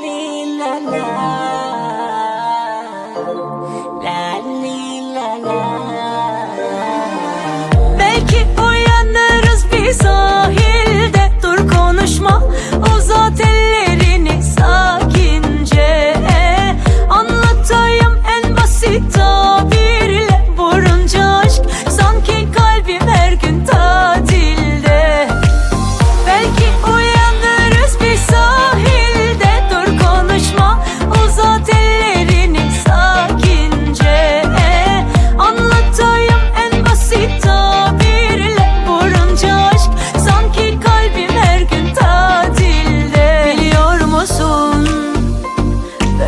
Lila la